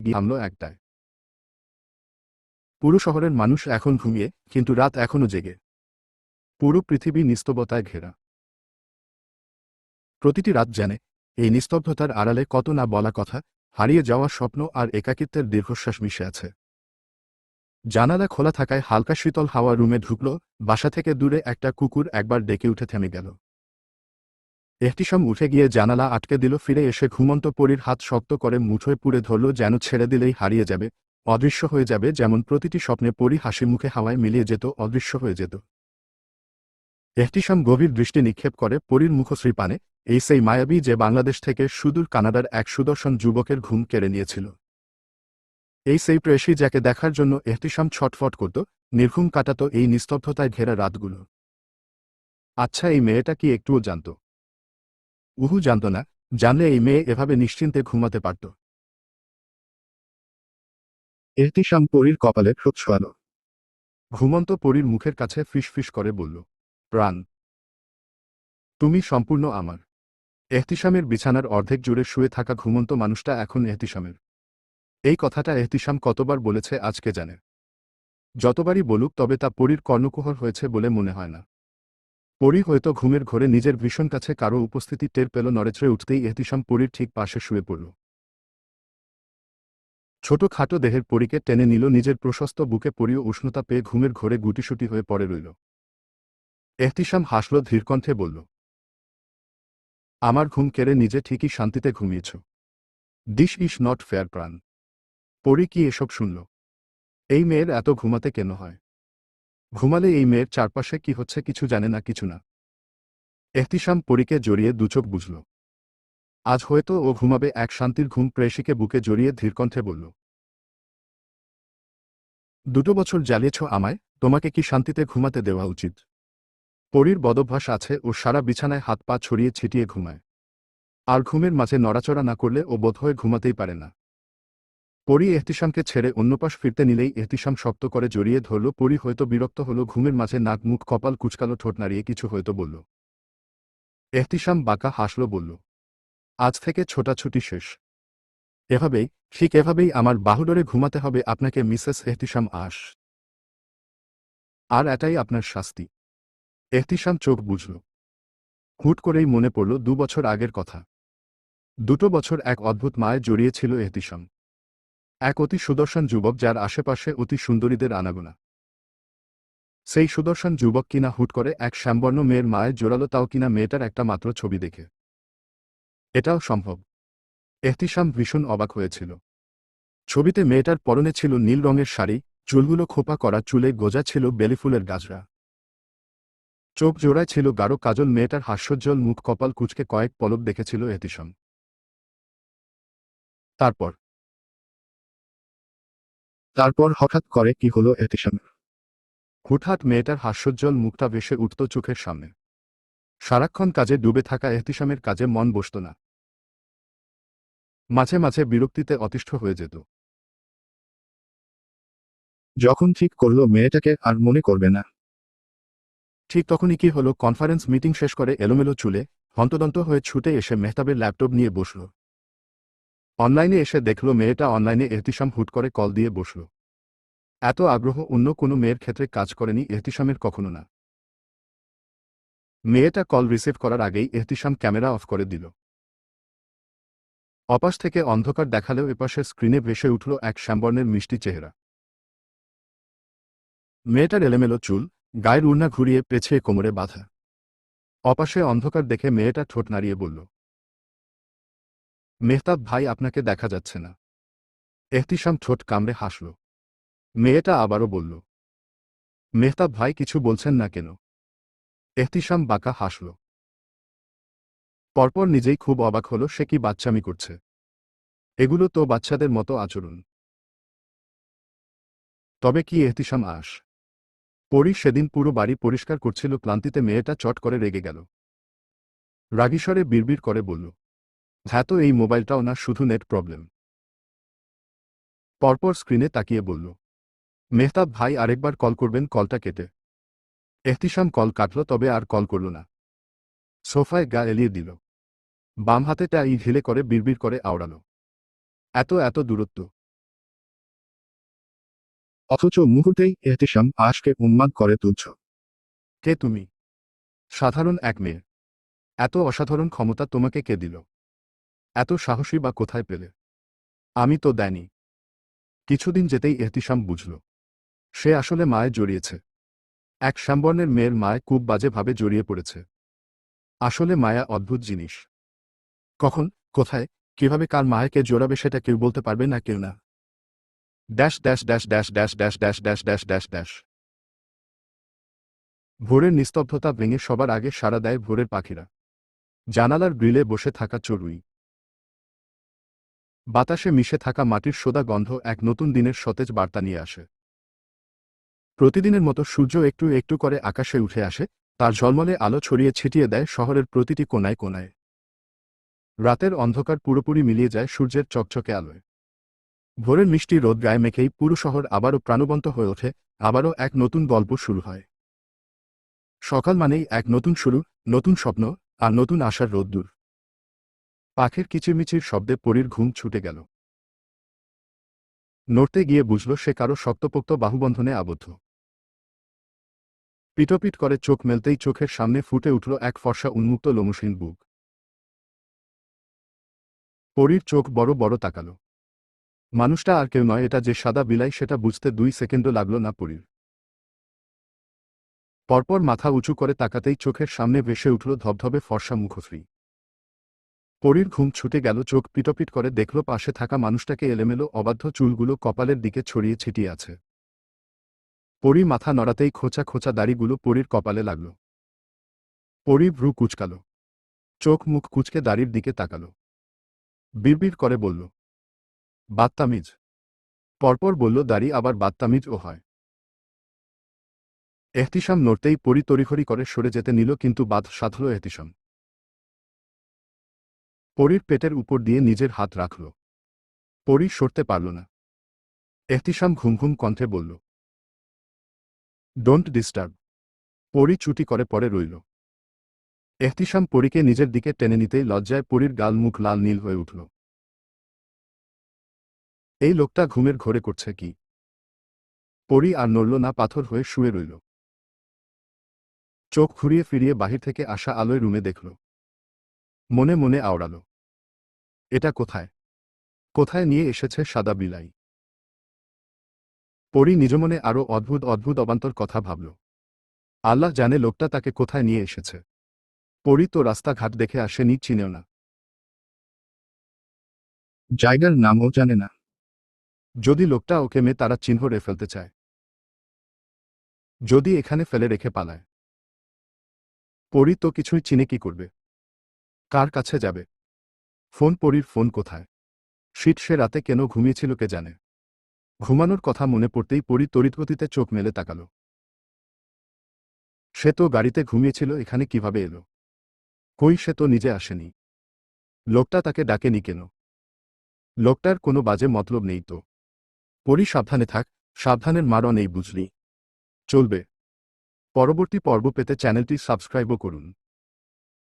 গিয়ে থামল একটায়। পুরো শহরের মানুষ এখন ঘুমিয়ে, কিন্তু রাত এখনও জেগে। পুরো পৃথিবী নিস্তবতায় ঘেরা। প্রতিটি রাত জানে, এই নিস্তব্ধতার আড়ালে কত না বলা কথা, হারিয়ে যাওয়া স্বপ্ন আর একাকিত্বের দীর্ঘশ্বাস মিশে আছে। জানালা খোলা থাকায় হালকা শীতল হাওয়া রুমে ঢুকল, বাসা থেকে দূরে একটা কুকুর একবার ডেকে উঠে থেমে গেল। এহতিসাম উঠে গিয়ে জানালা আটকে দিল, ফিরে এসে ঘুমন্ত পরীর হাত শক্ত করে মুঠোয় পুড়ে ধরল, যেন ছেড়ে দিলেই হারিয়ে যাবে, অদৃশ্য হয়ে যাবে, যেমন প্রতিটি স্বপ্নে পরী হাসি মুখে হাওয়ায় মিলিয়ে যেত, অদৃশ্য হয়ে যেত। এহতিসাম গভীর দৃষ্টি নিক্ষেপ করে পরীর মুখশ্রী পানে এই সেই মায়াবী যে বাংলাদেশ থেকে সুদূর কানাডার এক সুদর্শন যুবকের ঘুম কেড়ে নিয়েছিল। এই সেই প্রেসী যাকে দেখার জন্য এহতিসাম ছটফট করত, নির্ঘুম কাটাত এই নিস্তব্ধতায় ঘেরা রাতগুলো। আচ্ছা এই মেয়েটা কি একটুও জানত? উহু জানত না, জানলে এই মেয়ে এভাবে নিশ্চিন্তে ঘুমাতে পারত। এহতিশাম পরীর কপালে ঠোঁট ছোয়াল ঘুমন্ত পরীর মুখের কাছে ফিসফিস করে বলল, প্রাণ, তুমি সম্পূর্ণ আমার। এহতিশামের বিছানার অর্ধেক জুড়ে শুয়ে থাকা ঘুমন্ত মানুষটা এখন এহতিসামের। এই কথাটা এহতিশাম কতবার বলেছে আজকে জানে। যতবারই বলুক তবে তা পরীর কর্ণকুহর হয়েছে বলে মনে হয় না। পরী হয়তো ঘুমের ঘরে নিজের ভীষণ কাছে কারও উপস্থিতি টের পেল, নড়েচড়ে উঠতেই এহতিসাম পরীর ঠিক পাশে শুয়ে পড়ল। ছোট খাটো দেহের পরীকে টেনে নিল, নিজের প্রশস্ত বুকে পরীয় উষ্ণতা পেয়ে ঘুমের ঘরে গুটিসুটি হয়ে পড়ে রইল। এহতিসাম হাসল, ধীরকণ্ঠে বলল, আমার ঘুম কেড়ে নিজে ঠিকই শান্তিতে ঘুমিয়েছ। দিস ইস নট ফেয়ার প্রাণ। পরি কি এসব শুনল? এই মেয়ের এত ঘুমাতে কেন হয়? ঘুমালে এই মেয়ের চারপাশে কি হচ্ছে কিছু জানে না কিছু না। এহতিসাম পরীকে জড়িয়ে দুচোখ বুঝল। আজ হয়তো ও ঘুমাবে এক শান্তির ঘুম প্রেষিকে বুকে জড়িয়ে ধীরকণ্ঠে বলল, দুটো বছর জ্বালিয়েছ আমায়, তোমাকে কি শান্তিতে ঘুমাতে দেওয়া উচিত? পরীর বদভ্যাস আছে, ও সারা বিছানায় হাত পা ছড়িয়ে ছিটিয়ে ঘুমায়। আর ঘুমের মাঝে নড়াচড়া না করলে ও বোধহয় ঘুমাতেই পারে না। পরি এহতিসামকে ছেড়ে অন্যপাশ ফিরতে নিলেই এহতিসাম শক্ত করে জড়িয়ে ধরল, পরি হয়তো বিরক্ত হল, ঘুমের মাঝে নাক মুখ কপাল কুচকালো, ঠোঁট নাড়িয়ে কিছু হয়তো বলল। এহতিসাম বাঁকা হাসল, বলল, আজ থেকে ছোটাছুটি শেষ। এভাবেই, ঠিক এভাবেই আমার বাহুডরে ঘুমাতে হবে, আপনাকে মিসেস এহতিসাম আস। আর এটাই আপনার শাস্তি। এহতিসাম চোখ বুঝল হুট করেই মনে পড়ল, দু বছর আগের কথা। দুটো বছর এক অদ্ভুত মায়ে জড়িয়েছিল এহতিসাম। এক অতি সুদর্শন যুবক যার আশেপাশে অতি সুন্দরীদের আনাগোনা। সেই সুদর্শন যুবক কিনা হুট করে এক শ্যামবর্ণ মেয়ের মায়ের জোরালো তাও কিনা মেয়েটার একটা মাত্র ছবি দেখে। এটাও সম্ভব। এহতিসাম ভীষণ অবাক হয়েছিল। ছবিতে মেয়েটার পরনে ছিল নীল রঙের শাড়ি, চুলগুলো খোপা করা চুলে গোজা ছিল বেলিফুলের গাজরা। চোখ জোড়ায় ছিল গাঢ় কাজল, মেয়েটার হাস্যোজ্জ্বল মুখ কপাল কুচকে কয়েক পলক দেখেছিল এহতিসাম। তারপর তারপর হঠাৎ করে কি হলো এহতিসামের হুটহাট মেয়েটার হাস্যোজ্জ্বল মুখটা ভেসে উঠত চোখের সামনে। সারাক্ষণ কাজে ডুবে থাকা এহতিসামের কাজে মন বসত না। মাঝে মাঝে বিরক্তিতে অতিষ্ঠ হয়ে যেত। যখন ঠিক করল মেয়েটাকে আর মনে করবে না। ঠিক তখনই কি হলো কনফারেন্স মিটিং শেষ করে এলোমেলো চুলে হন্তদন্ত হয়ে ছুটে এসে মেহতাবের ল্যাপটপ নিয়ে বসল। অনলাইনে এসে দেখল মেয়েটা অনলাইনে এহতিসাম হুট করে কল দিয়ে বসল। এত আগ্রহ অন্য কোনো মেয়ের ক্ষেত্রে কাজ করেনি এহতিসামের কখনো না। মেয়েটা কল রিসিভ করার আগেই এহতিসাম ক্যামেরা অফ করে দিল। অপাশ থেকে অন্ধকার দেখালেও এপাশের স্ক্রিনে ভেসে উঠল এক শ্যামবর্ণের মিষ্টি চেহারা। মেয়েটার এলেমেলো চুল, গায়ের উড়না ঘুরিয়ে পেছিয়ে কোমরে বাঁধা। অপাশে অন্ধকার দেখে মেয়েটা ঠোঁট নাড়িয়ে বলল মেহতাব ভাই আপনাকে দেখা যাচ্ছে না। এহতিসাম ঠোঁট কামড়ে হাসল। মেয়েটা আবারও বলল, মেহতাব ভাই কিছু বলছেন না কেন? এহতিসাম বাঁকা হাসল। পরপর নিজেই খুব অবাক হল সে কি বাচ্চামি করছে। এগুলো তো বাচ্চাদের মতো আচরণ। তবে কি এহতিসাম আস? পরি সেদিন পুরো বাড়ি পরিষ্কার করছিল, ক্লান্তিতে মেয়েটা চট করে রেগে গেল। রাগীস্বরে বিড়বিড় করে বলল হ্যাঁ এই মোবাইলটাও না, শুধু নেট প্রবলেম। পরপর স্ক্রিনে তাকিয়ে বলল, মেহতাব ভাই আরেকবার কল করবেন, কলটা কেটে। এহতিসাম কল কাটল, তবে আর কল করল না। সোফায় গা এলিয়ে দিল। বাম হাতেটা ই ঢিলে করে, বিড়বিড় করে আওড়াল। এত এত দূরত্ব। অথচ মুহূর্তেই এহতেশাম আশকে উন্মাদ করে তুলছ কে তুমি? সাধারণ এক মেয়ে। এত অসাধারণ ক্ষমতা তোমাকে কে দিল? এত সাহসী বা কোথায় পেলে আমি তো দেয়নি কিছুদিন যেতেই এহতিসাম বুঝল সে আসলে মায়ে জড়িয়েছে এক শ্যামবর্ণের মেয়ের মায় খুব বাজেভাবে জড়িয়ে পড়েছে আসলে মায়া অদ্ভুত জিনিস কখন কোথায় কীভাবে কার মায়াকে জোড়াবে সেটা কেউ বলতে পারবে না কেউ না dash dash dash dash dash dash dash dash dash dash dash ভোরের নিস্তব্ধতা ভেঙে সবার আগে সাড়া দেয় ভোরের পাখিরা জানালার গ্রিলে বসে থাকা চড়ুই বাতাসে মিশে থাকা মাটির সোদা গন্ধ এক নতুন দিনের সতেজ বার্তা নিয়ে আসে। প্রতিদিনের মতো সূর্য একটু একটু করে আকাশে উঠে আসে, তার ঝলমলে আলো ছড়িয়ে ছিটিয়ে দেয় শহরের প্রতিটি কোনায় কোনায় রাতের অন্ধকার পুরোপুরি মিলিয়ে যায় সূর্যের চকচকে আলোয়। ভোরের মিষ্টি রোদ গায়ে মেখেই পুরো শহর আবারও প্রাণবন্ত হয়ে ওঠে, আবারও এক নতুন গল্প শুরু হয়। সকাল মানেই এক নতুন শুরু, নতুন স্বপ্ন আর নতুন আশার রোদ্দুর পাখের কিচিরমিচির শব্দে পরীর ঘুম ছুটে গেল। নড়তে গিয়ে বুঝল সে কারও শক্তপোক্ত বাহুবন্ধনে আবদ্ধ। পিটপিট করে চোখ মেলতেই চোখের সামনে ফুটে উঠল এক ফর্সা উন্মুক্ত লোমসীন বুক। পরীর চোখ বড় বড় তাকালো। মানুষটা আর কেউ নয়, এটা যে সাদা বিলাই, সেটা বুঝতে দুই সেকেন্ডও লাগল না পরীর। পরপর মাথা উঁচু করে তাকাতেই চোখের সামনে ভেসে উঠল ধবধবে ফর্সা মুখশ্রী। পরীর ঘুম ছুটে গেল, চোখ পিটপিট করে দেখল পাশে থাকা মানুষটাকে এলেমেলো অবাধ্য চুলগুলো কপালের দিকে ছড়িয়ে ছিটিয়ে আছে। পরী মাথা নড়াতেই খোঁচা খোঁচা দাড়িগুলো পরীর কপালে লাগল। পরি ভ্রু কুচকাল। চোখ মুখ কুচকে দাড়ির দিকে তাকাল। বিড়বিড় করে বলল বাত্তামিজ পরপর বলল, দাড়ি আবার বাত্তামিজও হয়। এহতিসাম নড়তেই পরি তড়িঘড়ি করে সরে যেতে নিল, কিন্তু বাদ সাধল এহতিসাম। পরীর পেটের উপর দিয়ে নিজের হাত রাখল। পরি সরতে পারল না। এহতিসাম ঘুম ঘুম কণ্ঠে বলল ডোন্ট ডিস্টার্ব পরি চুটি করে পরে রইল। এহতিসাম পরীকে নিজের দিকে টেনে নিতেই লজ্জায় পরীর গাল মুখ লাল নীল হয়ে উঠল। এই লোকটা ঘুমের ঘোরে করছে কি? পরি আর নড়ল না, পাথর হয়ে শুয়ে রইল। চোখ ঘুরিয়ে ফিরিয়ে বাহির থেকে আসা আলোয় রুমে দেখল। মনে মনে আওড়াল। এটা কোথায়? কোথায় নিয়ে এসেছে সাদা বিলাই? পরি নিজমনে আরও অদ্ভুত অদ্ভুত, অবান্তর কথা ভাবল। আল্লাহ জানে লোকটা তাকে কোথায় নিয়ে এসেছে। পরি তো রাস্তাঘাট দেখে আসেনি চিনেও না। জায়গার নামও জানে না। যদি লোকটা ওকে মেয়ে তারা চিহ্ন রে ফেলতে চায়। যদি এখানে ফেলে রেখে পালায়। পরি তো কিছুই চিনে কি করবে? কার কাছে যাবে? ফোন পরির ফোন কোথায়? শীত সে রাতে কেন ঘুমিয়েছিল কে জানে? ঘুমানোর কথা মনে পড়তেই পরি তড়িৎগতিতে চোখ মেলে তাকাল। সে তো গাড়িতে ঘুমিয়েছিল, এখানে কীভাবে এলো? কই সে তো নিজে আসেনি? লোকটা তাকে ডাকেনি কেন? লোকটার কোনো বাজে মতলব নেই তো। পরি সাবধানে থাক, সাবধানের মারও নেই বুঝলি। চলবে। পরবর্তী পর্ব পেতে চ্যানেলটি সাবস্ক্রাইবও করুন।